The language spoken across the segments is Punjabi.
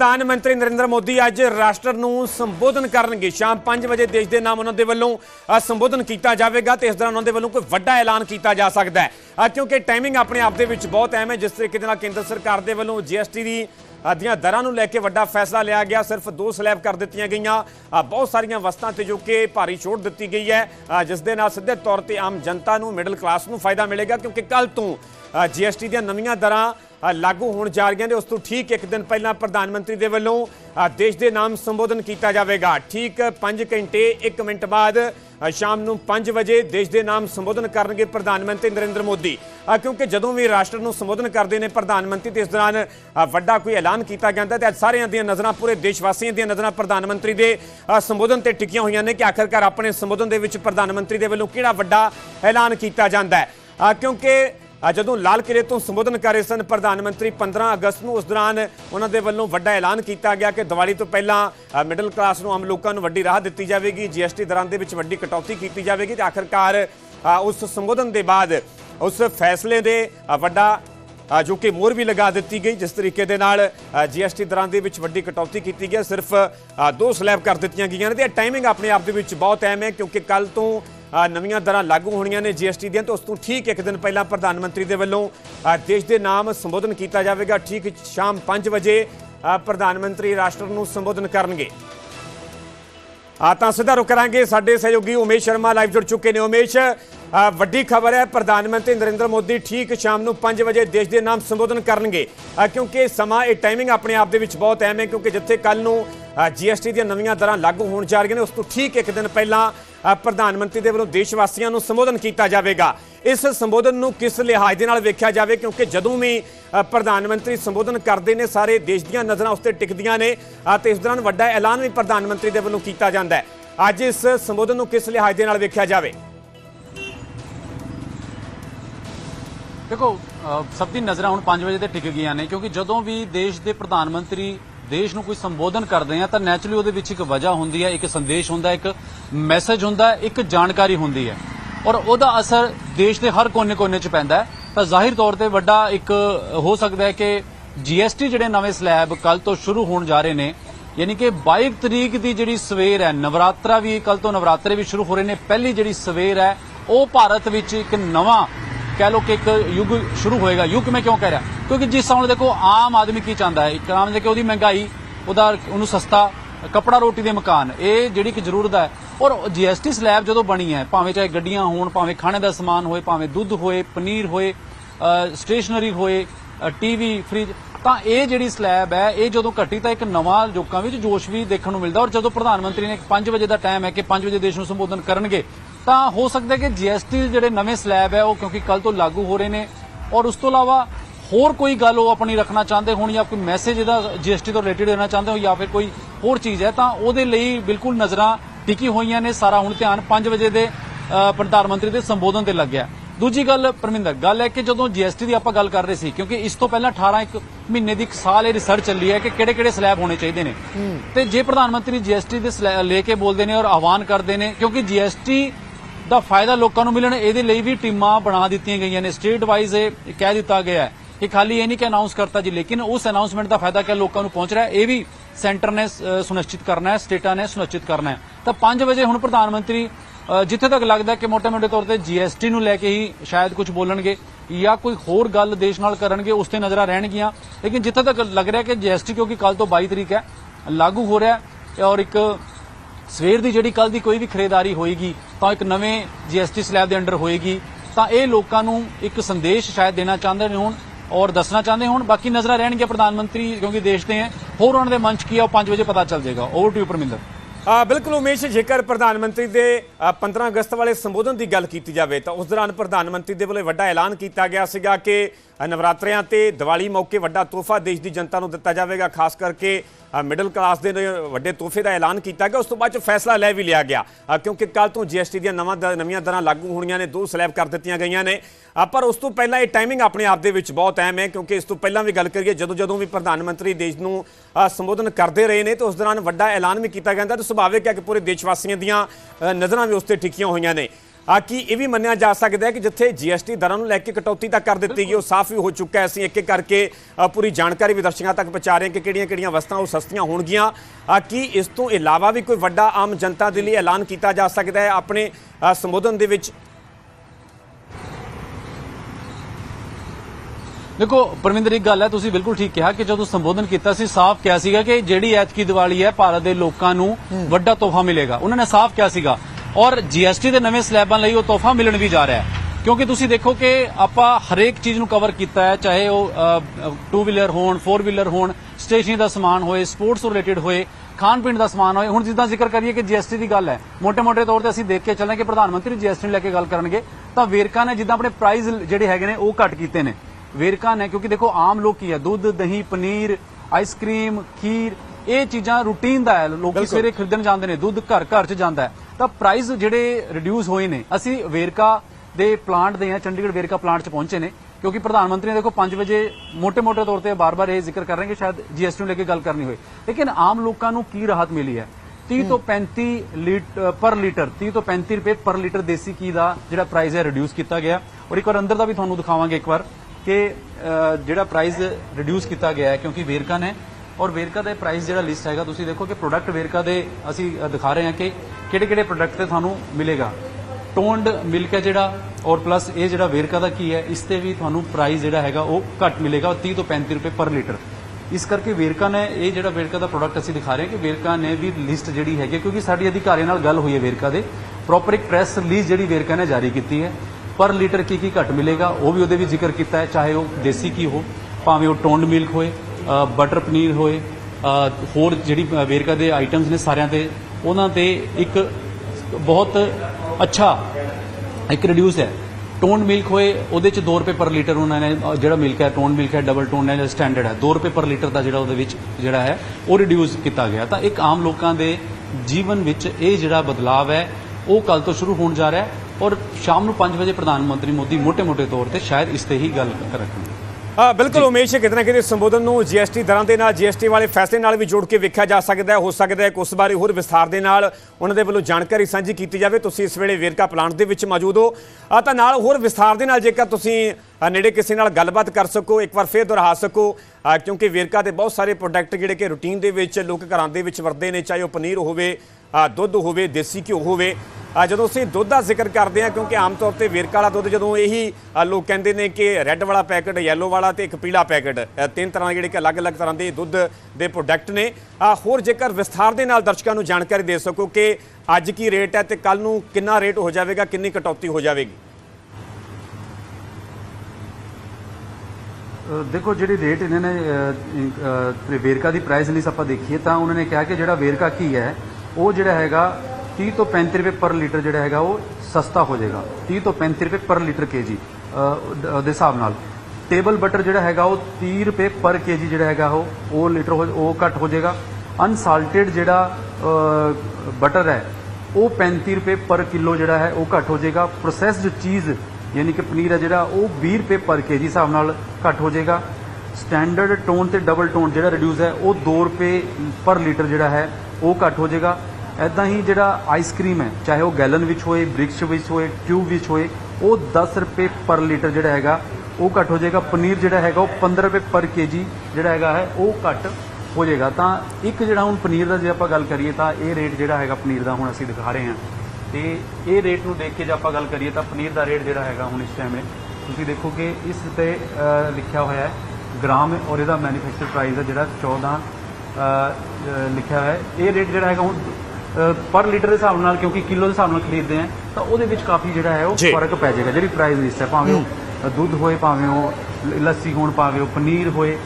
ਪ੍ਰਧਾਨ ਮੰਤਰੀ ਨਰਿੰਦਰ ਮੋਦੀ ਅੱਜ ਰਾਸ਼ਟਰ ਨੂੰ ਸੰਬੋਧਨ ਕਰਨਗੇ। ਸ਼ਾਮ 5 ਵਜੇ ਦੇਸ਼ ਦੇ ਨਾਮ ਉਹਨਾਂ ਦੇ ਵੱਲੋਂ ਸੰਬੋਧਨ ਕੀਤਾ ਜਾਵੇਗਾ ਤੇ ਇਸ ਦੌਰਾਨ ਉਹਨਾਂ ਦੇ ਵੱਲੋਂ ਕੋਈ ਵੱਡਾ ਐਲਾਨ ਕੀਤਾ ਜਾ ਸਕਦਾ ਹੈ। ਕਿਉਂਕਿ ਟਾਈਮਿੰਗ ਆਪਣੇ ਆਪ ਦੇ ਵਿੱਚ ਬਹੁਤ ਅਹਿਮ ਹੈ ਜਿਸ ਤਰੀਕੇ ਦੇ ਨਾਲ ਕੇਂਦਰ ਸਰਕਾਰ ਦੇ ਵੱਲੋਂ ਜੀਐਸਟੀ ਦੀ ਅ, ਦੀਆਂ ਦਰਾਂ ਨੂੰ ਲੈ ਕੇ ਵੱਡਾ ਫੈਸਲਾ ਲਿਆ ਗਿਆ। ਸਿਰਫ ਦੋ ਸਲੈਬ ਕਰ ਦਿੱਤੀਆਂ ਗਈਆਂ। ਬਹੁਤ ਸਾਰੀਆਂ ਵਸਤਾਂ ਤੇ ਜੋ ਕਿ ਭਾਰੀ ਛੋਟ ਦਿੱਤੀ ਗਈ ਹੈ। ਜਿਸ ਦੇ ਨਾਲ ਸਿੱਧੇ ਤੌਰ ਤੇ ਆਮ ਜਨਤਾ ਨੂੰ ਮਿਡਲ ਕਲਾਸ ਨੂੰ ਫਾਇਦਾ ਮਿਲੇਗਾ ਕਿਉਂਕਿ ਕੱਲ ਤੋਂ ਜੀਐਸਟੀ ਦੀਆਂ ਨਵੀਆਂ ਦਰਾਂ ਲਾਗੂ ਹੋਣ ਜਾ ਰਹੀਆਂ ਨੇ। ਉਸ ਤੋਂ ਠੀਕ ਇੱਕ ਦਿਨ ਪਹਿਲਾਂ ਪ੍ਰਧਾਨ ਮੰਤਰੀ ਦੇ ਵੱਲੋਂ ਦੇਸ਼ ਦੇ ਨਾਮ ਸੰਬੋਧਨ ਕੀਤਾ ਜਾਵੇਗਾ। ਠੀਕ 5 ਘੰਟੇ 1 ਮਿੰਟ ਬਾਅਦ ਸ਼ਾਮ ਨੂੰ 5 ਵਜੇ ਦੇਸ਼ ਦੇ ਨਾਮ ਸੰਬੋਧਨ ਕਰਨਗੇ ਪ੍ਰਧਾਨ ਮੰਤਰੀ ਨਰਿੰਦਰ ਮੋਦੀ। ਕਿਉਂਕਿ ਜਦੋਂ ਵੀ ਰਾਸ਼ਟਰ ਨੂੰ ਸੰਬੋਧਨ ਕਰਦੇ ਨੇ ਪ੍ਰਧਾਨ ਮੰਤਰੀ, ਤੇ ਇਸ ਦੌਰਾਨ ਵੱਡਾ ਕੋਈ ਐਲਾਨ ਕੀਤਾ ਜਾਂਦਾ ਤੇ ਅੱਜ ਸਾਰਿਆਂ ਦੀਆਂ ਨਜ਼ਰਾਂ, ਪੂਰੇ ਦੇਸ਼ ਵਾਸੀਆਂ ਦੀਆਂ ਨਜ਼ਰਾਂ ਪ੍ਰਧਾਨ ਮੰਤਰੀ ਦੇ ਸੰਬੋਧਨ ਤੇ ਟਿਕੀਆਂ ਹੋਈਆਂ ਨੇ ਕਿ ਆਖਰਕਾਰ ਆਪਣੇ ਸੰਬੋਧਨ ਦੇ ਵਿੱਚ ਪ੍ਰਧਾਨ ਮੰਤਰੀ ਦੇ ਵੱਲੋਂ ਕਿਹੜਾ ਵੱਡਾ ਐਲਾਨ ਕੀਤਾ ਜਾਂਦਾ ਹੈ। ਕਿਉਂਕਿ ਜਦੋਂ ਲਾਲ ਕਿਲੇ ਤੋਂ ਸੰਬੋਧਨ ਕਰ ਰਹੇ ਸਨ ਪ੍ਰਧਾਨ ਮੰਤਰੀ 15 ਅਗਸਤ ਨੂੰ ਉਸ ਦੌਰਾਨ ਉਹਨਾਂ ਦੇ ਵੱਲੋਂ ਵੱਡਾ ਐਲਾਨ ਕੀਤਾ ਗਿਆ ਕਿ ਦੀਵਾਲੀ ਤੋਂ ਪਹਿਲਾਂ ਮਿਡਲ ਕਲਾਸ ਨੂੰ ਆਮ ਲੋਕਾਂ ਨੂੰ ਵੱਡੀ ਰਾਹਤ ਦਿੱਤੀ ਜਾਵੇਗੀ ਜੀਐਸਟੀ ਦਰਾਂ ਦੇ ਵਿੱਚ ਵੱਡੀ ਕਟੌਤੀ ਕੀਤੀ ਜਾਵੇਗੀ ਤੇ ਆਖਰਕਾਰ ਉਸ ਸੰਬੋਧਨ ਦੇ ਬਾਅਦ ਉਸ ਫੈਸਲੇ ਦੇ ਵੱਡਾ ਜੋ ਕਿ ਮੋਰ ਵੀ ਲਗਾ ਦਿੱਤੀ ਗਈ, ਜਿਸ ਤਰੀਕੇ ਦੇ ਨਾਲ ਜੀਐਸਟੀ ਦਰਾਂ ਦੇ ਵਿੱਚ ਵੱਡੀ ਕਟੌਤੀ ਕੀਤੀ ਗਈ ਸਿਰਫ ਦੋ ਸਲੈਬ ਕਰ ਦਿੱਤੀਆਂ ਗਈਆਂ ਨੇ ਤੇ ਟਾਈਮਿੰਗ ਆਪਣੇ ਆਪ ਦੇ ਵਿੱਚ ਬਹੁਤ ਅਹਿਮ ਹੈ ਕਿਉਂਕਿ ਕੱਲ ਤੋਂ ਨਵੀਆਂ ਦਰਾਂ ਲਾਗੂ ਹੋਣੀਆਂ ਨੇ ਜੀਐਸਟੀ ਦੀਆਂ, ਤੇ ਉਸ ਤੋਂ ਠੀਕ ਇੱਕ ਦਿਨ ਪਹਿਲਾਂ ਪ੍ਰਧਾਨ ਮੰਤਰੀ ਦੇ ਵੱਲੋਂ ਦੇਸ਼ ਦੇ ਨਾਮ ਸੰਬੋਧਨ ਕੀਤਾ ਜਾਵੇਗਾ। ਠੀਕ ਸ਼ਾਮ 5 ਵਜੇ ਪ੍ਰਧਾਨ ਮੰਤਰੀ ਰਾਸ਼ਟਰ ਨੂੰ ਸੰਬੋਧਨ ਕਰਨਗੇ। ਆ, ਤਾਂ ਸਿੱਧਾ ਰੁਕ ਕਰਾਂਗੇ। ਸਾਡੇ ਸਹਿਯੋਗੀ ਉਮੇਸ਼ ਸ਼ਰਮਾ ਲਾਈਵ ਜੁੜ ਚੁੱਕੇ ਨੇ। ਉਮੇਸ਼ ਵੱਡੀ ਖਬਰ ਹੈ, ਪ੍ਰਧਾਨ ਮੰਤਰੀ ਨਰਿੰਦਰ ਮੋਦੀ ਠੀਕ ਸ਼ਾਮ ਨੂੰ 5 ਵਜੇ ਦੇਸ਼ ਦੇ ਨਾਮ ਸੰਬੋਧਨ ਕਰਨਗੇ। ਕਿਉਂਕਿ ਸਮਾਂ, ਇਹ ਟਾਈਮਿੰਗ ਆਪਣੇ ਆਪ ਦੇ ਵਿੱਚ ਬਹੁਤ ਅਹਿਮ ਹੈ, ਕਿਉਂਕਿ ਜਿੱਥੇ ਕੱਲ ਨੂੰ ਜੀਐਸਟੀ ਦੀਆਂ ਨਵੀਆਂ ਦਰਾਂ ਲਾਗੂ ਹੋਣ ਜਾ ਰਹੀਆਂ ਨੇ। ਉਸ ਤੋਂ ਠੀਕ ਇੱਕ ਦਿਨ ਪਹਿਲਾਂ ਪ੍ਰਧਾਨ ਮੰਤਰੀ ਦੇ ਵੱਲੋਂ ਦੇਸ਼ ਵਾਸੀਆਂ ਨੂੰ ਸੰਬੋਧਨ ਕੀਤਾ ਜਾਵੇਗਾ। ਇਸ ਸੰਬੋਧਨ ਨੂੰ ਕਿਸ ਲਿਹਾਜ਼ ਦੇ ਨਾਲ ਵੇਖਿਆ ਜਾਵੇ? ਕਿਉਂਕਿ ਜਦੋਂ ਵੀ ਪ੍ਰਧਾਨ ਮੰਤਰੀ ਸੰਬੋਧਨ ਕਰਦੇ ਨੇ, ਸਾਰੇ ਦੇਸ਼ ਦੀਆਂ ਨਜ਼ਰਾਂ ਉਸ ਤੇ ਟਿਕਦੀਆਂ ਨੇ ਅਤੇ ਇਸ ਦੌਰਾਨ ਵੱਡਾ ਐਲਾਨ ਵੀ ਪ੍ਰਧਾਨ ਮੰਤਰੀ ਦੇ ਵੱਲੋਂ ਕੀਤਾ ਜਾਂਦਾ ਹੈ। ਅੱਜ ਇਸ ਸੰਬੋਧਨ ਨੂੰ ਕਿਸ ਲਿਹਾਜ਼ ਦੇ ਨਾਲ ਵੇਖਿਆ ਜਾਵੇ? ਦੇਖੋ ਸਭ ਦੀ ਨਜ਼ਰਾਂ ਹੁਣ 5 ਵਜੇ ਤੇ ਟਿਕ ਗਈਆਂ ਨੇ, ਕਿਉਂਕਿ ਜਦੋਂ ਵੀ ਦੇਸ਼ ਦੇ ਪ੍ਰਧਾਨ ਮੰਤਰੀ ਦੇਸ਼ ਨੂੰ ਕੋਈ ਸੰਬੋਧਨ ਕਰਦੇ ਆ ਤਾਂ ਨੈਚੁਰਲੀ ਉਹਦੇ ਵਿੱਚ ਇੱਕ ਵਜ੍ਹਾ ਹੁੰਦੀ ਹੈ, ਇੱਕ ਸੰਦੇਸ਼ ਹੁੰਦਾ, ਇੱਕ ਮੈਸੇਜ ਹੁੰਦਾ, ਇੱਕ ਜਾਣਕਾਰੀ ਹੁੰਦੀ ਹੈ। ਔਰ ਉਹਦਾ ਅਸਰ ਦੇਸ਼ ਦੇ ਹਰ ਕੋਨੇ-ਕੋਨੇ 'ਚ ਪੈਂਦਾ ਤਾਂ ਜ਼ਾਹਿਰ ਤੌਰ ਤੇ ਵੱਡਾ ਇੱਕ ਹੋ ਸਕਦਾ ਹੈ ਕਿ ਜੀਐਸਟੀ ਜਿਹੜੇ ਨਵੇਂ ਸਲੈਬ ਕੱਲ ਤੋਂ ਸ਼ੁਰੂ ਹੋਣ ਜਾ ਰਹੇ ਨੇ, ਯਾਨੀ ਕਿ 22 ਤਰੀਕ ਦੀ ਜਿਹੜੀ ਸਵੇਰ ਹੈ, ਨਵਰਾਤਰਾ ਵੀ ਕੱਲ ਤੋਂ ਨਵਰਾਤਰੇ ਵੀ ਸ਼ੁਰੂ ਹੋ ਰਹੇ ਨੇ, ਪਹਿਲੀ ਜਿਹੜੀ ਸਵੇਰ ਹੈ, ਉਹ ਭਾਰਤ ਵਿੱਚ ਇੱਕ ਨਵਾਂ ਕਹਿ ਲੋ ਕਿ ਇੱਕ ਯੁੱਗ ਸ਼ੁਰੂ ਹੋਏਗਾ। ਯੁੱਗ ਮੈਂ ਕਿਉਂ ਕਹਿ ਰਿਹਾ? ਕਿਉਂਕਿ ਜਿਸ ਤਰ੍ਹਾਂ ਹੁਣ ਦੇਖੋ, ਆਮ ਆਦਮੀ ਕੀ ਚਾਹੁੰਦਾ ਹੈ? ਇੱਕ ਆਮ ਦੇ ਕਿ ਉਹਦੀ ਮਹਿੰਗਾਈ, ਉਹਦਾ ਉਹਨੂੰ ਸਸਤਾ ਕਪੜਾ, ਰੋਟੀ ਦੇ ਮਕਾਨ, ਇਹ ਜਿਹੜੀ ਕਿ ਜ਼ਰੂਰਤ ਹੈ। ਔਰ ਜੀਐਸਟੀ ਸਲੈਬ ਜਦੋਂ ਬਣੀ ਹੈ, ਭਾਵੇਂ ਚਾਹੇ ਗੱਡੀਆਂ ਹੋਣ, ਭਾਵੇਂ ਖਾਣੇ ਦਾ ਸਮਾਨ ਹੋਏ, ਭਾਵੇਂ ਦੁੱਧ ਹੋਏ, ਪਨੀਰ ਹੋਏ ਸਟੇਸ਼ਨਰੀ ਹੋਏ ਟੀਵੀ ਫ੍ਰਿਜ ਤਾਂ ਇਹ ਜਿਹੜੀ ਸਲੈਬ ਹੈ, ਇਹ ਜਦੋਂ ਘਟੀ ਤਾਂ ਇੱਕ ਨਵਾਂ ਲੋਕਾਂ ਵਿੱਚ ਜੋਸ਼ ਵੀ ਦੇਖਣ ਨੂੰ ਮਿਲਦਾ। ਔਰ ਜਦੋਂ ਪ੍ਰਧਾਨ ਮੰਤਰੀ ਨੇ 5 ਵਜੇ ਦਾ ਟਾਈਮ ਹੈ ਕਿ 5 ਵਜੇ ਦੇਸ਼ ਨੂੰ ਸੰਬੋਧਨ ਕਰਨਗੇ, ਤਾਂ ਹੋ ਸਕਦਾ ਹੈ ਕਿ ਜੀਐਸਟੀ ਦੇ ਜਿਹੜੇ ਨਵੇਂ ਸਲੈਬ ਹੈ, ਉਹ ਕਿਉਂਕਿ ਕੱਲ ਤੋਂ ਲਾਗੂ ਹੋ ਰਹੇ ਨੇ। ਔਰ ਉਸ ਤੋਂ ਇਲਾਵਾ ਹੋਰ ਕੋਈ ਗੱਲ ਉਹ ਆਪਣੀ ਰੱਖਣਾ ਚਾਹੁੰਦੇ ਹੋਣ ਜਾਂ ਕੋਈ ਮੈਸੇਜ ਇਹਦਾ ਜੀਐਸਟੀ ਤੋਂ ਰਿਲੇਟਡ ਦੇਣਾ ਚਾਹੁੰਦੇ ਹੋ ਜਾਂ ਫਿਰ ਕੋਈ ਹੋਰ ਚੀਜ਼ ਹੈ ਤਾਂ ਉਹਦੇ ਲਈ ਬਿਲਕੁਲ ਨਜ਼ਰਾਂ ਟਿਕੀ ਹੋਈਆਂ ਨੇ ਸਾਰਾ ਹੁਣ ਧਿਆਨ 5 ਵਜੇ ਦੇ ਪ੍ਰਧਾਨ ਮੰਤਰੀ ਦੇ ਸੰਬੋਧਨ ਤੇ ਲੱਗਿਆ। ਦੂਜੀ ਗੱਲ ਪਰਮਿੰਦਰ ਗੱਲ ਹੈ ਕਿ ਜਦੋਂ ਜੀਐਸਟੀ ਦੀ ਆਪਾਂ ਗੱਲ ਕਰ ਰਹੇ ਸੀ ਕਿਉਂਕਿ ਇਸ ਤੋਂ ਪਹਿਲਾਂ 18 ਇੱਕ ਮਹੀਨੇ ਦੀ ਇੱਕ ਸਾਲ ਇਹ ਰਿਸਰਚ ਚੱਲੀ ਹੈ ਕਿ ਕਿਹੜੇ ਕਿਹੜੇ ਸਲੈਬ ਹੋਣੇ ਚਾਹੀਦੇ ਨੇ। ਤੇ ਜੇ ਪ੍ਰਧਾਨ ਮੰਤਰੀ ਜੀਐਸਟੀ ਦੇ ਲੈ ਕੇ ਬੋਲਦੇ ਨੇ ਔਰ ਆਹਵਾਨ ਕਰਦੇ ਨੇ ਕਿਉਂਕਿ ਜੀਐਸਟੀ ਦਾ ਫਾਇਦਾ ਲੋਕਾਂ ਨੂੰ ਮਿਲਣ ਇਹਦੇ ਲਈ ਵੀ ਟੀਮਾਂ ਬਣਾ ਦਿੱਤੀਆਂ ਗਈਆਂ ਨੇ। ਸਟੇਟ ਵਾਈਜ਼ ਇਹ ਕਹਿ ਦਿੱਤਾ ਗਿਆ ਹੈ। ਇਹ ਖਾਲੀ ਇਹ ਨਹੀਂ ਕਿ ਅਨਾਉਂਸ ਕਰਤਾ ਜੀ, ਲੇਕਿਨ ਉਸ ਅਨਾਉਂਸਮੈਂਟ ਦਾ ਫਾਇਦਾ ਕਿ ਲੋਕਾਂ ਨੂੰ ਪਹੁੰਚ ਰਿਹਾ ਇਹ ਵੀ ਸੈਂਟਰ ਨੇ ਸੁਨਿਸ਼ਚਿਤ ਕਰਨਾ ਹੈ, ਸਟੇਟਾਂ ਨੇ ਸੁਨਿਸ਼ਚਿਤ ਕਰਨਾ ਹੈ। ਤਾਂ 5 ਵਜੇ ਹੁਣ ਪ੍ਰਧਾਨ ਮੰਤਰੀ ਜਿੱਥੇ ਤੱਕ ਲੱਗਦਾ ਕਿ ਮੋਟੇ-ਮੋਟੇ ਤੌਰ ਤੇ ਜੀਐਸਟੀ ਨੂੰ ਲੈ ਕੇ ਹੀ ਸ਼ਾਇਦ ਕੁਝ ਬੋਲਣਗੇ ਜਾਂ ਕੋਈ ਹੋਰ ਗੱਲ ਦੇਸ਼ ਨਾਲ ਕਰਨਗੇ, ਉਸ ਤੇ ਨਜ਼ਰਾਂ ਰਹਿਣਗੀਆਂ। ਲੇਕਿਨ ਜਿੱਥੇ ਤੱਕ ਲੱਗ ਰਿਹਾ ਕਿ ਜੀਐਸਟੀ ਕਿਉਂਕਿ ਕੱਲ ਤੋਂ 22 ਤਰੀਕ ਹੈ, ਲਾਗੂ ਹੋ ਰਿਹਾ ਔਰ ਇੱਕ ਸਵੇਰ ਦੀ ਜਿਹੜੀ ਕੱਲ ਦੀ ਕੋਈ ਵੀ ਖਰੀਦਦਾਰੀ ਹੋਏਗੀ, ਤਾਂ ਇੱਕ ਨਵੇਂ ਜੀਐਸਟੀ ਸਲੈਬ ਦੇ ਅੰਡਰ ਹੋਏਗੀ। ਤਾਂ ਇਹ ਲੋਕਾਂ ਨੂੰ ਇੱਕ ਸੰਦੇਸ਼ ਸ਼ਾਇਦ ਦੇਣਾ ਚਾਹੁੰਦੇ ਨੇ ਹੁਣ ਔਰ ਦੱਸਣਾ ਚਾਹੁੰਦੇ ਹੁਣ ਬਾਕੀ ਨਜ਼ਰਾਂ ਰਹਿਣਗੇ ਪ੍ਰਧਾਨ ਮੰਤਰੀ ਕਿਉਂਕਿ ਦੇਸ਼ ਦੇ ਹੈ ਹੋਰ ਉਹਨਾਂ ਦੇ ਮੰਚ ਕੀ ਆ ਉਹ 5 ਵਜੇ ਪਤਾ ਚੱਲ ਜਾਏਗਾ। Over to Parminder. ਬਿਲਕੁਲ ਉਮੇਸ਼ ਜੇਕਰ ਪ੍ਰਧਾਨ ਮੰਤਰੀ ਦੇ ਅ, 15 ਅਗਸਤ ਵਾਲੇ ਸੰਬੋਧਨ ਦੀ ਗੱਲ ਕੀਤੀ ਜਾਵੇ ਤਾਂ ਉਸ ਦੌਰਾਨ ਪ੍ਰਧਾਨ ਮੰਤਰੀ ਦੇ ਵੱਲੋਂ ਵੱਡਾ ਐਲਾਨ ਕੀਤਾ ਗਿਆ ਸੀਗਾ ਕਿ ਨਵਰਾਤਰਿਆਂ ਤੇ ਦੀਵਾਲੀ ਮੌਕੇ ਵੱਡਾ ਤੋਹਫਾ ਦੇਸ਼ ਦੀ ਜਨਤਾ ਨੂੰ ਦਿੱਤਾ ਜਾਵੇਗਾ, ਖਾਸ ਕਰਕੇ ਮਿਡਲ ਕਲਾਸ ਦੇ ਵੱਡੇ ਤੋਹਫੇ ਦਾ ਐਲਾਨ ਕੀਤਾ ਗਿਆ। ਉਸ ਤੋਂ ਬਾਅਦ ਚ ਫੈਸਲਾ ਲੈ ਵੀ ਲਿਆ ਗਿਆ। ਕਿਉਂਕਿ ਕੱਲ ਤੋਂ ਜੀਐਸਟੀ ਦੀਆਂ ਨਵਾਂ ਦਰ- ਨਵੀਆਂ ਦਰਾਂ ਲਾਗੂ ਹੋਣੀਆਂ ਨੇ, ਦੋ ਸਲੈਬ ਕਰ ਦਿੱਤੀਆਂ ਗਈਆਂ ਨੇ। ਪਰ ਉਸ ਤੋਂ ਪਹਿਲਾਂ ਇਹ ਟਾਈਮਿੰਗ ਆਪਣੇ ਆਪ ਦੇ ਵਿੱਚ ਬਹੁਤ ਅਹਿਮ ਹੈ, ਕਿਉਂਕਿ ਇਸ ਤੋਂ ਪਹਿਲਾਂ ਵੀ ਗੱਲ ਕਰੀਏ, ਜਦੋਂ ਜਦੋਂ ਵੀ ਪ੍ਰਧਾਨ ਮੰਤਰੀ ਦੇਸ਼ ਨੂੰ ਸੰਬੋਧਨ ਕਰਦੇ ਰਹੇ ਨੇ, ਤਾਂ ਉਸ ਦੌਰਾਨ ਵੱਡਾ ਐਲਾਨ ਵੀ ਕੀਤਾ ਜਾਂਦਾ, ਤੇ ਸੁਭਾਵਿਕ ਹੈ ਕਿ ਪੂਰੇ ਦੇਸ਼ ਵਾਸੀਆਂ ਦੀਆਂ ਨਜ਼ਰਾਂ ਵੀ ਉਸ ਤੇ ਟਿਕੀਆਂ ਹੋਈਆਂ ਨੇ। ਆ ਕੀ ਇਹ ਵੀ ਮੰਨਿਆ ਜਾ ਸਕਦਾ ਹੈ ਕਿ ਜਿੱਥੇ ਜੀਐਸਟੀ ਦਰਾਂ ਨੂੰ ਲੈ ਕੇ ਕਟੌਤੀ ਤਾਂ ਕਰ ਦਿੱਤੀ ਗਈ ਉਹ ਸਾਫ਼ ਵੀ ਹੋ ਚੁੱਕਾ ਹੈ। ਅਸੀਂ ਇੱਕ ਇੱਕ ਕਰਕੇ ਪੂਰੀ ਜਾਣਕਾਰੀ ਵੀ ਦਰਸ਼ਕਾਂ ਤੱਕ ਪਹੁੰਚਾ ਰਹੇ ਹਾਂ ਕਿ ਕਿਹੜੀਆਂ-ਕਿਹੜੀਆਂ ਵਸਤਾਂ ਉਹ ਸਸਤੀਆਂ ਹੋਣਗੀਆਂ। ਆ ਕੀ ਇਸ ਤੋਂ ਇਲਾਵਾ ਵੀ ਕੋਈ ਵੱਡਾ ਆਮ ਜਨਤਾ ਦੇ ਲਈ ਐਲਾਨ ਕੀਤਾ ਜਾ ਸਕਦਾ ਹੈ ਆਪਣੇ ਸੰਬੋਧਨ ਦੇ ਵਿੱਚ। ਦੇਖੋ ਪਰਮਿੰਦਰ ਇੱਕ ਗੱਲ ਹੈ ਤੁਸੀਂ ਬਿਲਕੁਲ ਠੀਕ ਕਿਹਾ ਕਿ ਜਦੋਂ ਸੰਬੋਧਨ ਕੀਤਾ ਸੀ ਸਾਫ਼ ਕਿਹਾ ਸੀਗਾ ਕਿ ਜਿਹੜੀ ਐਤਕੀ ਦੀਵਾਲੀ ਹੈ ਭਾਰਤ ਦੇ ਲੋਕਾਂ ਨੂੰ ਵੱਡਾ ਤੋਹਫਾ ਮਿਲੇਗਾ। ਉਹਨਾਂ ਨੇ ਸਾਫ਼ ਕਿਹਾ ਸੀਗਾ। ਔਰ ਜੀਐਸਟੀ ਦੇ ਨਵੇਂ ਸਲੈਬਾਂ ਲਈ ਉਹ ਤੋਹਫਾ ਮਿਲਣ ਵੀ ਜਾ ਰਿਹਾ ਕਿਉਂਕਿ ਤੁਸੀਂ ਦੇਖੋ ਕਿ ਆਪਾਂ ਹਰੇਕ ਚੀਜ਼ ਨੂੰ ਕਵਰ ਕੀਤਾ ਹੈ ਚਾਹੇ ਉਹ ਟੂ ਵੀਲਰ ਹੋਣ ਫੋਰ ਵੀਲਰ ਹੋਣ ਸਟੇਸ਼ਨਰੀ ਦਾ ਸਮਾਨ ਹੋਏ ਸਪੋਰਟਸ ਰਿਲੇਟਡ ਹੋਏ ਖਾਣ ਪੀਣ ਦਾ ਸਮਾਨ ਹੋਏ। ਹੁਣ ਜਿੱਦਾਂ ਜ਼ਿਕਰ ਕਰੀਏ ਕਿ ਜੀਐਸਟੀ ਦੀ ਗੱਲ ਹੈ ਮੋਟੇ ਮੋਟੇ ਤੌਰ ਤੇ ਅਸੀਂ ਦੇਖ ਕੇ ਚੱਲਾਂਗੇ ਪ੍ਰਧਾਨ ਮੰਤਰੀ ਜੀਐਸਟੀ ਨੂੰ ਲੈ ਕੇ ਗੱਲ ਕਰਨਗੇ ਤਾਂ ਵੇਰਕਾ ਨੇ ਜਿੱਦਾਂ ਆਪਣੇ ਪ੍ਰਾਈਸ ਜਿਹੜੇ ਹੈਗੇ ਨੇ ਉਹ ਘਟ ਕੀਤੇ ਨੇ। ਵੇਰਕਾ ਨੇ ਕਿਉਂਕਿ ਦੇਖੋ ਆਮ ਲੋਕ ਕੀ ਹੈ ਦੁੱਧ ਦਹੀਂ ਪਨੀਰ ਆਈਸਕ੍ਰੀਮ ਖੀਰ ਇਹ ਚੀਜ਼ਾਂ ਰੂਟੀਨ ਦਾ ਹੈ। ਲੋਕੀ ਸਵੇਰੇ ਖਰੀਦਣ ਜਾਂਦੇ ਨੇ ਦੁੱਧ ਘਰ ਘਰ ਚ ਜਾਂਦਾ ਹੈ। ਤਾਂ ਪ੍ਰਾਈਸ ਜਿਹੜੇ ਰਿਡਿਊਸ ਹੋਏ ਨੇ ਅਸੀਂ ਵੇਰਕਾ ਦੇ ਪਲਾਂਟ ਦੇ ਆ ਚੰਡੀਗੜ੍ਹ ਵੇਰਕਾ ਪਲਾਂਟ 'ਚ ਪਹੁੰਚੇ ਨੇ ਕਿਉਂਕਿ ਪ੍ਰਧਾਨ ਮੰਤਰੀ ਨੇ ਦੇਖੋ 5 ਵਜੇ ਮੋٹے-ਮੋٹے ਤੌਰ ਤੇ ਬਾਰ-ਬਾਰ ਇਹ ਜ਼ਿਕਰ ਕਰ ਰਹੇ ਕਿ ਸ਼ਾਇਦ ਜੀਐਸਟੀ ਨੂੰ ਲੈ ਕੇ ਗੱਲ ਕਰਨੀ ਹੋਏ। ਲੇਕਿਨ ਆਮ ਲੋਕਾਂ ਨੂੰ ਕੀ ਰਾਹਤ ਮਿਲੀ ਹੈ? 30 ਤੋਂ 35 ਲੀਟਰ ਪਰ ਲੀਟਰ 30 ਤੋਂ 35 ਰੁਪਏ ਪਰ ਲੀਟਰ ਦੇਸੀ ਘੀ ਦਾ ਜਿਹੜਾ ਪ੍ਰਾਈਸ ਹੈ ਰਿਡਿਊਸ ਕੀਤਾ ਗਿਆ। ਔਰ ਇੱਕ ਵਾਰ ਅੰਦਰ ਦਾ ਵੀ ਤੁਹਾਨੂੰ ਦਿਖਾਵਾਂਗੇ ਇੱਕ ਵਾਰ ਕਿ ਜਿਹੜਾ ਪ੍ਰਾਈਸ ਰਿਡਿਊਸ ਕੀਤਾ ਗਿਆ ਹੈ ਕਿਉਂਕਿ ਵੇਰਕਾ ਨੇ ਔਰ ਵੇਰਕਾ ਦੇ ਪ੍ਰਾਈਸ ਜਿਹੜਾ ਲਿਸਟ ਹੈਗਾ, ਤੁਸੀਂ ਦੇਖੋ ਕਿ ਪ੍ਰੋਡਕਟ ਵੇਰਕਾ ਦੇ ਅਸੀਂ ਦਿਖਾ ਰਹੇ ਹਾਂ ਕਿ ਕਿਹੜੇ ਕਿਹੜੇ ਪ੍ਰੋਡਕਟ ਤੇ ਤੁਹਾਨੂੰ ਮਿਲੇਗਾ। ਟੋਨਡ ਮਿਲਕ ਹੈ ਜਿਹੜਾ, ਔਰ ਪਲੱਸ ਇਹ ਜਿਹੜਾ ਵੇਰਕਾ ਦਾ ਕੀ ਹੈ, ਇਸ ਤੇ ਵੀ ਤੁਹਾਨੂੰ ਪ੍ਰਾਈਸ ਜਿਹੜਾ ਹੈਗਾ, ਉਹ ਘੱਟ ਮਿਲੇਗਾ 30 ਤੋਂ 35 ਰੁਪਏ ਪਰ ਲੀਟਰ ਇਸ ਕਰਕੇ ਵੇਰਕਾ ਨੇ, ਇਹ ਜਿਹੜਾ ਵੇਰਕਾ ਦਾ ਪ੍ਰੋਡਕਟ ਅਸੀਂ ਦਿਖਾ ਰਹੇ ਹਾਂ ਕਿ ਵੇਰਕਾ ਨੇ ਵੀ ਲਿਸਟ ਜਿਹੜੀ ਹੈਗੀ ਕਿਉਂਕਿ ਸਾਡੇ ਅਧਿਕਾਰੀਆਂ ਨਾਲ ਗੱਲ ਹੋਈ ਹੈ ਵੇਰਕਾ ਦੇ ਪ੍ਰੋਪਰ ਇੱਕ ਪ੍ਰੈਸ ਰਿਲੀਜ਼ ਜਿਹੜੀ ਵੇਰਕਾ ਨੇ ਜਾਰੀ ਕੀਤੀ ਹੈ। ਪਰ ਲੀਟਰ ਕੀ ਕੀ ਘੱਟ ਮਿਲੇਗਾ, ਉਹ ਵੀ ਉਹਦੇ ਵੀ ਜ਼ਿਕਰ ਕੀਤਾ ਹੈ, ਚਾਹੇ ਉਹ ਦੇਸੀ ਘੀ ਹੋ, ਭਾਵੇਂ ਉਹ ਟੋਨਡ ਮਿਲਕ ਹੋਏ। ਬਟਰ ਪਨੀਰ ਹੋਏ ਹੋਰ ਜਿਹੜੀ ਵੇਰਕਾ ਦੇ ਆਈਟਮਸ ਨੇ ਸਾਰਿਆਂ ਤੇ, ਉਹਨਾਂ ਤੇ ਇੱਕ ਬਹੁਤ ਅੱਛਾ ਇੱਕ ਰਿਡਿਊਸ ਹੈ। ਟੋਨ ਮਿਲਕ ਹੋਏ, ਉਹਦੇ ਚ 2 ਰੁਪਏ ਪਰ ਲੀਟਰ ਉਹਨਾਂ ਨੇ ਜਿਹੜਾ ਮਿਲਕ ਹੈ ਟੋਨ ਮਿਲਕ ਹੈ ਡਬਲ ਟੋਨ ਹੈ ਜਿਹੜਾ ਸਟੈਂਡਰਡ ਹੈ। 2 ਰੁਪਏ ਪਰ ਲੀਟਰ ਦਾ ਜਿਹੜਾ ਉਹਦੇ ਵਿੱਚ ਜਿਹੜਾ ਹੈ, ਉਹ ਰਿਡਿਊਸ ਕੀਤਾ ਗਿਆ। ਤਾਂ ਇੱਕ ਆਮ ਲੋਕਾਂ ਦੇ ਜੀਵਨ ਵਿੱਚ ਇਹ ਜਿਹੜਾ ਬਦਲਾਅ ਹੈ, ਉਹ ਕੱਲ ਤੋਂ ਸ਼ੁਰੂ ਹੋਣ ਜਾ ਰਿਹਾ ਔਰ ਸ਼ਾਮ ਨੂੰ 5 ਵਜੇ ਪ੍ਰਧਾਨ ਮੰਤਰੀ ਮੋਦੀ ਮੋٹے-ਮੋٹے ਤੌਰ ਤੇ ਸ਼ਾਇਦ ਇਸ ਤੇ ਹੀ ਗੱਲ ਰੱਖਣਗੇ ਆ ਬਿਲਕੁਲ ਉਮੇਸ਼ ਹੈ ਕਿਤੇ ਨਾ ਕਿਤੇ ਸੰਬੋਧਨ ਨੂੰ ਜੀਐਸਟੀ ਦਰਾਂ ਦੇ ਨਾਲ ਜੀਐਸਟੀ ਵਾਲੇ ਫੈਸਲੇ ਨਾਲ ਵੀ ਜੋੜ ਕੇ ਵੇਖਿਆ ਜਾ ਸਕਦਾ ਹੈ ਹੋ ਸਕਦਾ ਹੈ ਕਿ ਉਸ ਬਾਰੇ ਹੋਰ ਵਿਸਥਾਰ ਦੇ ਨਾਲ ਉਹਨਾਂ ਦੇ ਵੱਲੋਂ ਜਾਣਕਾਰੀ ਸਾਂਝੀ ਕੀਤੀ ਜਾਵੇ। ਤੁਸੀਂ ਇਸ ਵੇਲੇ ਵੇਰਕਾ ਪਲਾਂਟ ਦੇ ਵਿੱਚ ਮੌਜੂਦ ਹੋ। ਆ ਤਾਂ ਨਾਲ ਹੋਰ ਵਿਸਥਾਰ ਦੇ ਨਾਲ ਜੇਕਰ ਤੁਸੀਂ ਨੇੜੇ ਕਿਸੇ ਨਾਲ ਗੱਲਬਾਤ ਕਰ ਸਕੋ ਇੱਕ ਵਾਰ ਫੇਰ ਦੁਹਰਾ ਸਕੋ ਕਿਉਂਕਿ ਵੇਰਕਾ ਦੇ ਬਹੁਤ ਸਾਰੇ ਪ੍ਰੋਡਕਟ ਜਿਹੜੇ ਕਿ ਰੂਟੀਨ ਦੇ ਵਿੱਚ ਲੋਕ ਘਰਾਂ ਦੇ ਵਿੱਚ ਵਰਤਦੇ ਨੇ ਚਾਹੇ ਉਹ ਪਨੀਰ ਹੋਵੇ ਦੁੱਧ ਹੋਵੇ, ਦੇਸੀ ਘਿਓ ਹੋਵੇ ਜਦੋਂ ਅਸੀਂ ਦੁੱਧ ਦਾ ਜ਼ਿਕਰ ਕਰਦੇ ਹਾਂ, ਕਿਉਂਕਿ ਆਮ ਤੌਰ ਤੇ ਵੇਰਕਾ ਵਾਲਾ ਦੁੱਧ ਜਦੋਂ ਇਹੀ ਲੋਕ ਕਹਿੰਦੇ ਨੇ ਕਿ ਰੈੱਡ ਵਾਲਾ ਪੈਕਟ ਯੈਲੋ ਵਾਲਾ ਤੇ ਇੱਕ ਪੀਲਾ ਪੈਕਟ ਤਿੰਨ ਤਰ੍ਹਾਂ ਦੇ ਜਿਹੜੇ ਕਿ ਅਲੱਗ-ਅਲੱਗ ਤਰ੍ਹਾਂ ਦੇ ਦੁੱਧ ਦੇ ਪ੍ਰੋਡਕਟ ਨੇ। ਆ ਹੋਰ ਜੇਕਰ ਵਿਸਥਾਰ ਦੇ ਨਾਲ ਦਰਸ਼ਕਾਂ ਨੂੰ ਜਾਣਕਾਰੀ ਦੇ ਸਕੋ ਕਿ ਅੱਜ ਕੀ ਰੇਟ ਹੈ ਤੇ ਕੱਲ ਨੂੰ ਕਿੰਨਾ ਰੇਟ ਹੋ ਜਾਵੇਗਾ, ਕਿੰਨੀ ਕਟੌਤੀ ਹੋ ਜਾਵੇਗੀ? ਦੇਖੋ, ਜਿਹੜੀ ਰੇਟ ਇਹਨਾਂ ਨੇ ਵੇਰਕਾ ਦੀ ਪ੍ਰਾਈਸ ਲਿਸਟ ਆਪਾਂ ਦੇਖੀਏ ਤਾਂ ਉਹਨਾਂ ਨੇ ਕਿਹਾ ਕਿ ਜਿਹੜਾ ਵੇਰਕਾ ਕੀ ਹੈ ਉਹ ਜਿਹੜਾ ਹੈਗਾ 30 ਤੋਂ 35 ਰੁਪਏ ਪਰ ਲੀਟਰ ਜਿਹੜਾ ਹੈਗਾ ਉਹ ਸਸਤਾ ਹੋ ਜਾਏਗਾ। 30 ਤੋਂ 35 ਰੁਪਏ ਪਰ ਲੀਟਰ ਕੇਜੀ ਦੇ ਹਿਸਾਬ ਨਾਲ। ਟੇਬਲ ਬਟਰ ਜਿਹੜਾ ਹੈਗਾ ਉਹ 30 ਰੁਪਏ ਪਰ ਕੇਜੀ ਜਿਹੜਾ ਹੈਗਾ ਉਹ ਉਹ ਲੀਟਰ ਹੋ- ਉਹ ਘੱਟ ਹੋ ਜਾਏਗਾ। ਅਨਸਾਲਟਡ ਜਿਹੜਾ ਬਟਰ ਹੈ, ਉਹ 35 ਰੁਪਏ ਪਰ ਕਿਲੋ ਜਿਹੜਾ ਹੈ, ਉਹ ਘੱਟ ਹੋ ਜਾਏਗਾ। ਪ੍ਰੋਸੈਸਡ ਚੀਜ਼ ਯਾਨੀ ਕਿ ਪਨੀਰ ਹੈ ਜਿਹੜਾ, ਉਹ 20 ਰੁਪਏ ਪਰ ਕੇਜੀ ਹਿਸਾਬ ਨਾਲ ਘੱਟ ਹੋ ਜਾਏਗਾ। ਸਟੈਂਡਰਡ ਟੋਨ ਤੇ ਡਬਲ ਟੋਨ ਜਿਹੜਾ ਰਿਡਿਊਸ ਹੈ, ਉਹ 2 ਰੁਪਏ ਪਰ ਲੀਟਰ ਜਿਹੜਾ ਹੈ ਉਹ ਘੱਟ ਹੋ ਜਾਏਗਾ। ਐਦਾਂ ਹੀ ਜਿਹੜਾ ਆਈਸਕ੍ਰੀਮ ਹੈ, ਚਾਹੇ ਉਹ ਗੈਲਨ ਵਿੱਚ ਹੋਏ, ਬ੍ਰਿਕਸ ਵਿੱਚ ਹੋਏ ਟਿਊਬ ਵਿੱਚ ਹੋਏ, ਉਹ 10 ਰੁਪਏ ਪਰ ਲੀਟਰ ਜਿਹੜਾ ਹੈਗਾ, ਉਹ ਘੱਟ ਹੋ ਜਾਏਗਾ। ਪਨੀਰ ਜਿਹੜਾ ਹੈਗਾ, ਉਹ 15 ਰੁਪਏ ਪਰ ਕੇਜੀ ਜਿਹੜਾ ਹੈਗਾ ਹੈ, ਉਹ ਘੱਟ ਹੋ ਜਾਏਗਾ। ਤਾਂ ਇੱਕ ਜਿਹੜਾ ਹੁਣ ਪਨੀਰ ਦਾ ਜੇ ਆਪਾਂ ਗੱਲ ਕਰੀਏ, ਤਾਂ ਇਹ ਰੇਟ ਜਿਹੜਾ ਹੈਗਾ ਪਨੀਰ ਦਾ ਹੁਣ ਅਸੀਂ ਦਿਖਾ ਰਹੇ ਹਾਂ। ਤੇ ਇਹ ਰੇਟ ਨੂੰ ਦੇਖ ਕੇ ਜੇ ਆਪਾਂ ਗੱਲ ਕਰੀਏ, ਤਾਂ ਪਨੀਰ ਦਾ ਰੇਟ ਜਿਹੜਾ ਹੈਗਾ ਹੁਣ ਇਸ ਟਾਈਮ ਤੁਸੀਂ ਦੇਖੋ ਕਿ ਇਸ ਤੇ ਲਿਖਿਆ ਹੋਇਆ ਹੈ, ਗ੍ਰਾਮ ਔਰ ਇਹਦਾ ਮੈਨੂਫੈਕਚਰ ਪ੍ਰਾਈਸ ਹੈ ਜਿਹੜਾ 14 ਲਿਖਿਆ ਹੋਇਆ ਹੈ। ਇਹ ਰੇਟ ਜਿਹੜਾ ਹੈਗਾ ਹੁਣ ਪਰ ਲੀਟਰ ਦੇ ਹਿਸਾਬ ਨਾਲ ਕਿਉਂਕਿ ਕਿਲੋ ਦੇ ਹਿਸਾਬ ਨਾਲ ਖਰੀਦਦੇ ਆ ਤਾਂ ਉਹਦੇ ਵਿੱਚ ਕਾਫੀ ਜਿਹੜਾ ਹੈ ਉਹ। ਫ਼ਰਕ ਪੈ ਜਾਏਗਾ। ਜਿਹੜੀ ਪ੍ਰਾਈਸ ਲਿਸਟ ਹੈ ਭਾਵੇਂ ਉਹ ਦੁੱਧ ਹੋਏ ਭਾਵੇਂ ਉਹ ਲੱਸੀ ਹੋਣ ਭਾਵੇਂ ਉਹ ਪਨੀਰ ਹੋਏ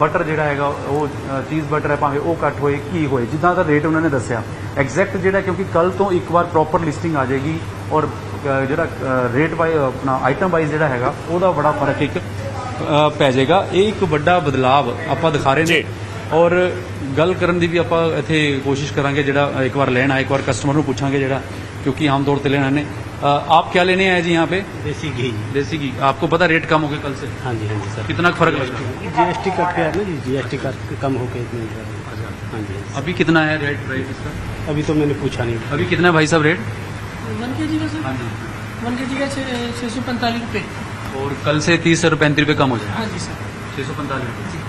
ਬਟਰ ਜਿਹੜਾ ਹੈਗਾ ਉਹ ਚੀਜ਼ ਬਟਰ ਹੈ ਭਾਵੇਂ ਉਹ ਕੱਟ ਹੋਏ ਕੀ ਹੋਏ ਜਿੱਦਾਂ ਦਾ ਰੇਟ ਉਹਨਾਂ ਨੇ ਦੱਸਿਆ। ਐਗਜ਼ੈਕਟ ਜਿਹੜਾ ਕਿਉਂਕਿ ਕੱਲ ਤੋਂ ਇੱਕ ਵਾਰ ਪ੍ਰੋਪਰ ਲਿਸਟਿੰਗ ਆ ਜਾਏਗੀ ਔਰ ਜਿਹੜਾ ਰੇਟ ਵਾਈ ਆਪਣਾ ਆਈਟਮ ਵਾਈਜ਼ ਜਿਹੜਾ ਹੈਗਾ ਉਹਦਾ ਬੜਾ ਫ਼ਰਕ ਇੱਕ ਪੈ ਜਾਏਗਾ। ਇਹ ਇੱਕ ਵੱਡਾ ਬਦਲਾਵ ਆਪਾਂ ਦਿਖਾ ਰਹੇ ਨੇ। ਔਰ ਗੱਲ ਕਰਨ ਦੀ ਵੀ ਆਪਾਂ ਇੱਥੇ ਕੋਸ਼ਿਸ਼ ਕਰਾਂਗੇ ਜਿਹੜਾ ਇੱਕ ਵਾਰ ਲੈਣ ਆਏ ਇੱਕ ਵਾਰ ਕਸਟਮਰ ਨੂੰ ਪੁੱਛਾਂਗੇ ਜਿਹੜਾ क्योंकि आम तौर पे लेना है अ, आप क्या लेने आए जी यहाँ पे देसी घी देसी घी आपको पता रेट कम हो गया कल से हाँ जी हाँ जी सर कितना फर्क लग रहा है जीएसटी कट गया ना जी जीएसटी कट कम हो के इतने हाँ जी हाँ जी। अभी कितना है रेट प्राइस इसका अभी तो मैंने पूछा नहीं अभी कितना है भाई साहब रेट वन के जी का सर हाँ जी वन के जी का छः सौ पैंतालीस रुपये और कल से तीस और पैंतीस रुपये कम हो जाए हाँ जी सर छः सौ पैंतालीस रुपये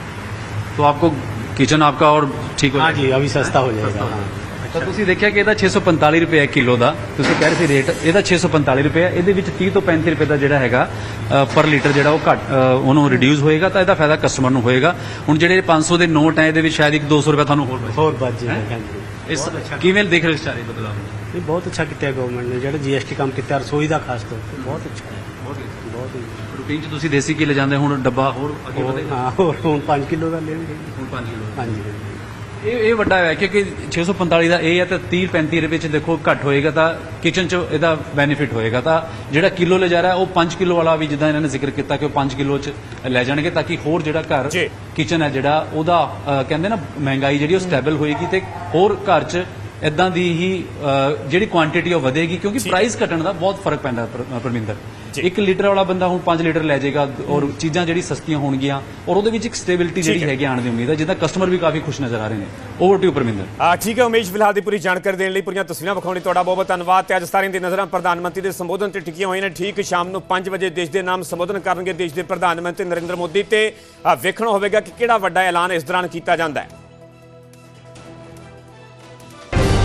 तो आपको किचन आपका और ठीक हो हाँ जाएगा जी अभी सस्ता हो जाएगा हाँ ਤਾਂ ਤੁਸੀਂ ਦੇਖਿਆ ਕਿ ਇਹਦਾ 645 ਰੁਪਏ ਹੈ ਕਿਲੋ ਦਾ ਤੁਸੀਂ ਕਹਿ ਰਹੇ ਸੀ ਰੇਟ ਇਹਦਾ 645 ਰੁਪਏ ਹੈ ਇਹਦੇ ਵਿੱਚ 30 ਤੋਂ 35 ਰੁਪਏ ਦਾ ਜਿਹੜਾ ਹੈਗਾ ਪਰ ਲੀਟਰ ਜਿਹੜਾ ਉਹ ਘੱਟ ਅ, ਉਹਨੂੰ ਰਿਡਿਊਸ ਹੋਏਗਾ ਤਾਂ ਇਹਦਾ ਫਾਇਦਾ ਕਸਟਮਰ ਨੂੰ ਹੋਏਗਾ ਹੁਣ ਜਿਹੜੇ 500 ਦੇ ਨੋਟ ਹੈ ਇਹਦੇ ਵਿੱਚ ਸ਼ਾਇਦ ਇੱਕ 200 ਰੁਪਏ ਤੁਹਾਨੂੰ ਹੋਰ ਬਚੇ ਹੋਰ ਵੱਧ ਜਾਏਗਾ हाँ जी ਇਸ ਕਿਵੇਂ ਦੇਖ ਰਹੇ ਹੋ ਇਸ ਚਾਰੇ ਬਦਲਾਅ ਨੂੰ ਇਹ ਬਹੁਤ ਅੱਛਾ ਕੀਤਾ ਗਵਰਨਮੈਂਟ ਨੇ ਜਿਹੜਾ ਜੀਐਸਟੀ ਕੰਮ ਕੀਤਾ ਰਸੋਈ ਦਾ ਖਾਸ ਤੌਰ ਤੇ ਬਹੁਤ ਅੱਛਾ ਹੈ ਰੂਟੀਨ 'ਚ ਤੁਸੀਂ ਦੇਸੀ ਘੀ ਲੈ ਜਾਂਦੇ ਹੁਣ ਡੱਬਾ ਹੋਰ ਅੱਗੇ ਹੋਰ ਵਧੇਗਾ ਹਾਂ ਹੋਰ ਹੁਣ 5 ਕਿਲੋ ਦਾ ਲੈਣਗੇ ਹੁਣ 5 ਕਿਲੋ। ਹਾਂਜੀ ਹਾਂਜੀ। ਇਹ ਇਹ ਵੱਡਾ ਹੈ ਕਿਉਂਕਿ 645 ਦਾ ਇਹ ਹੈ ਤਾਂ 30 35 ਰੁਪਏ ਚ ਦੇਖੋ ਘੱਟ ਹੋਏਗਾ ਤਾਂ ਕਿਚਨ ਚ ਇਹਦਾ ਬੈਨੀਫਿਟ ਹੋਏਗਾ ਤਾਂ ਜਿਹੜਾ ਕਿਲੋ ਲੈ ਜਾ ਰਿਹਾ ਉਹ 5 ਕਿਲੋ ਵਾਲਾ ਵੀ ਜਿੱਦਾਂ ਇਹਨਾਂ ਨੇ ਜ਼ਿਕਰ ਕੀਤਾ ਕਿ ਉਹ 5 ਕਿਲੋ ਚ ਲੈ ਜਾਣਗੇ ਤਾਂ ਕਿ ਹੋਰ ਜਿਹੜਾ ਘਰ ਜੀ। ਕਿਚਨ ਹੈ ਜਿਹੜਾ ਉਹਦਾ ਅ, ਕਹਿੰਦੇ ਨਾ ਮਹਿੰਗਾਈ ਜਿਹੜੀ ਉਹ ਸਟੇਬਲ ਹੋਏਗੀ ਤੇ ਹੋਰ ਘਰ ਚ ਇਦਾਂ ਦੀ ਹੀ ਜਿਹੜੀ ਕੁਆਂਟੀਟੀ ਉਹ ਵਧੇਗੀ ਕਿਉਂਕਿ ਪ੍ਰਾਈਸ ਘਟਣ ਦਾ ਬਹੁਤ ਫ਼ਰਕ ਪੈਂਦਾ ਪਰਮਿੰਦਰ। 1 ਲੀਟਰ ਵਾਲਾ ਬੰਦਾ ਹੁਣ 5 ਲੀਟਰ ਲੈ ਜਾਏਗਾ ਔਰ ਚੀਜ਼ਾਂ ਜਿਹੜੀ ਸਸਤੀਆਂ ਹੋਣਗੀਆਂ ਔਰ ਉਹਦੇ ਵਿੱਚ ਇੱਕ ਸਟੇਬਿਲਿਟੀ ਜਿਹੜੀ। ਹੈਗੀ ਆਉਣ ਦੀ ਉਮੀਦ ਹੈ ਜਿੱਦਾਂ ਕਸਟਮਰ ਵੀ ਕਾਫੀ ਖੁਸ਼ ਨਜ਼ਰ ਆ ਰਹੇ ਨੇ। Over to Parminder. ਆ ਠੀਕ ਹੈ ਉਮੇਸ਼ ਫਿਲਹਾਲ ਦੀ ਪੂਰੀ ਜਾਣਕਾਰੀ ਦੇਣ ਲਈ ਪੂਰੀਆਂ ਤਸਵੀਰਾਂ ਵਿਖਾਉਣ ਤੁਹਾਡਾ ਬਹੁਤ ਬਹੁਤ ਧੰਨਵਾਦ। ਤੇ ਅੱਜ ਸਾਰਿਆਂ ਦੀ ਨਜ਼ਰਾਂ ਪ੍ਰਧਾਨ ਮੰਤਰੀ ਦੇ ਸੰਬੋਧਨ ਤੇ ਟਿਕੀਆਂ ਹੋਈਆਂ ਨੇ ਠੀਕ ਸ਼ਾਮ ਨੂੰ 5 ਵਜੇ ਦੇਸ਼ ਦੇ ਨਾਮ ਸੰਬੋਧਨ ਕਰਨਗੇ ਦੇਸ਼ ਦੇ ਪ੍ਰਧਾਨ ਮੰਤਰੀ ਨਰਿੰਦਰ ਮੋਦੀ ਤੇ ਵੇਖਣਾ ਹੋਵੇਗਾ ਕਿ ਕਿਹੜਾ ਵੱਡਾ ਐਲਾਨ ਇਸ ਦੌਰਾਨ ਕੀਤਾ ਜਾਂਦਾ ਹੈ।